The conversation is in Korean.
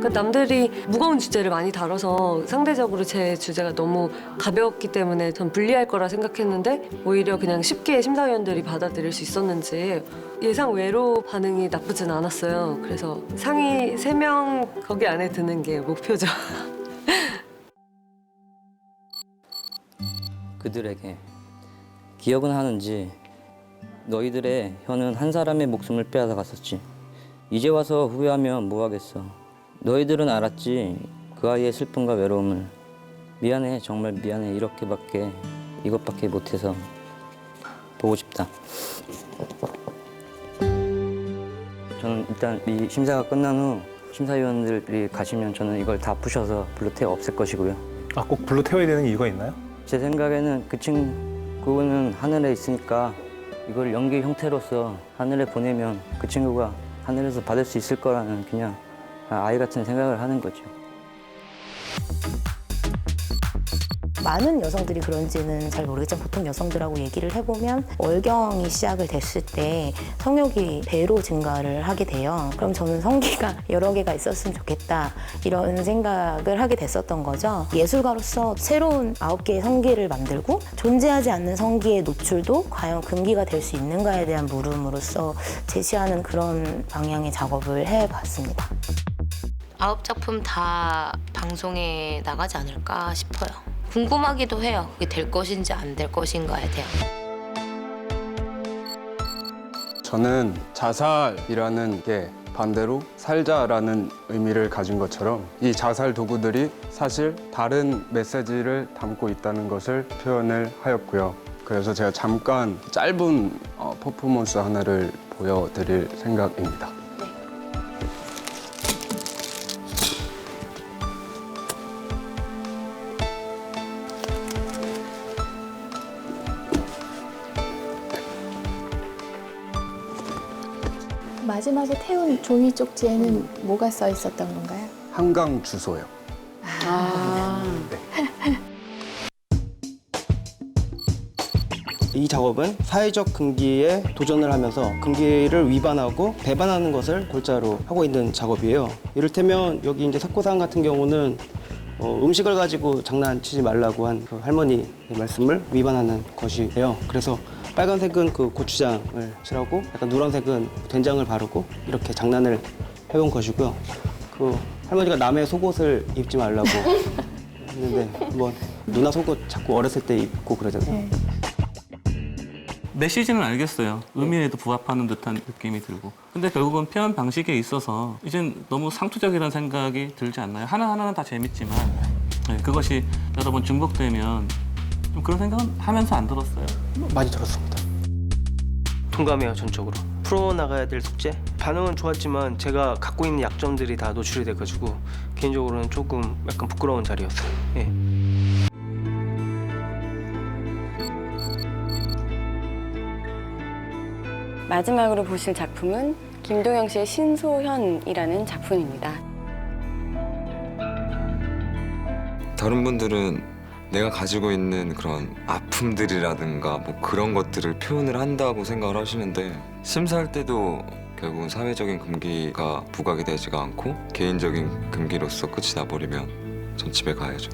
그러니까 남들이 무거운 주제를 많이 다뤄서 상대적으로 제 주제가 너무 가벼웠기 때문에 전 불리할 거라 생각했는데 오히려 그냥 쉽게 심사위원들이 받아들일 수 있었는지 예상 외로 반응이 나쁘진 않았어요. 그래서 상위 세 명 거기 안에 드는 게 목표죠. 그들에게 기억은 하는지 너희들의 혀는 한 사람의 목숨을 빼앗아 갔었지. 이제 와서 후회하면 뭐 하겠어. 너희들은 알았지 그 아이의 슬픔과 외로움을. 미안해 정말 미안해 이렇게밖에 이것밖에 못해서 보고 싶다. 저는 일단 이 심사가 끝난 후 심사위원들이 가시면 저는 이걸 다 푸셔서 블루테어 없앨 것이고요. 아, 꼭 불러 태워야 되는 이유가 있나요? 제 생각에는 그 친구는 하늘에 있으니까 이걸 연기 형태로서 하늘에 보내면 그 친구가 하늘에서 받을 수 있을 거라는 그냥 아이 같은 생각을 하는 거죠. 많은 여성들이 그런지는 잘 모르겠지만 보통 여성들하고 얘기를 해보면 월경이 시작을 됐을 때 성욕이 배로 증가를 하게 돼요. 그럼 저는 성기가 여러 개가 있었으면 좋겠다 이런 생각을 하게 됐었던 거죠. 예술가로서 새로운 아홉 개의 성기를 만들고 존재하지 않는 성기의 노출도 과연 금기가 될 수 있는가에 대한 물음으로써 제시하는 그런 방향의 작업을 해봤습니다. 아홉 작품 다 방송에 나가지 않을까 싶어요. 궁금하기도 해요. 그게 될 것인지 안 될 것인가에 대한. 저는 자살이라는 게 반대로 살자라는 의미를 가진 것처럼 이 자살 도구들이 사실 다른 메시지를 담고 있다는 것을 표현을 하였고요. 그래서 제가 잠깐 짧은 어, 퍼포먼스 하나를 보여드릴 생각입니다. 마지막에 태운 종이 쪽지에는 뭐가 써 있었던 건가요? 한강 주소요. 이 작업은 사회적 금기에 도전을 하면서 금기를 위반하고 배반하는 것을 골자로 하고 있는 작업이에요. 이를테면 여기 이제 석고상 같은 경우는 어, 음식을 가지고 장난치지 말라고 한그 할머니의 말씀을 위반하는 것이에요. 그래서 빨간색은 그 고추장을 칠하고 약간 노란색은 된장을 바르고 이렇게 장난을 해본 것이고요. 그 할머니가 남의 속옷을 입지 말라고 했는데 뭐 누나 속옷 자꾸 어렸을 때 입고 그러잖아요. 메시지는 알겠어요. 의미에도 부합하는 듯한 느낌이 들고. 근데 결국은 표현 방식에 있어서 이젠 너무 상투적이라는 생각이 들지 않나요? 하나하나는 다 재밌지만 네, 그것이 여러 번 중복되면 좀 그런 생각은 하면서 안 들었어요. 많이 들었습니다. 동감해요 전적으로. 풀어 나가야 될 숙제. 반응은 좋았지만 제가 갖고 있는 약점들이 다 노출이 돼가지고 개인적으로는 조금 약간 부끄러운 자리였어요. 예. 마지막으로 보실 작품은 김동영 씨의 신소현이라는 작품입니다. 다른 분들은 내가 가지고 있는 그런 아픔들이라든가 뭐 그런 것들을 표현을 한다고 생각을 하시는데 심사할 때도 결국은 사회적인 금기가 부각이 되지가 않고 개인적인 금기로서 끝이 나버리면 전 집에 가야죠.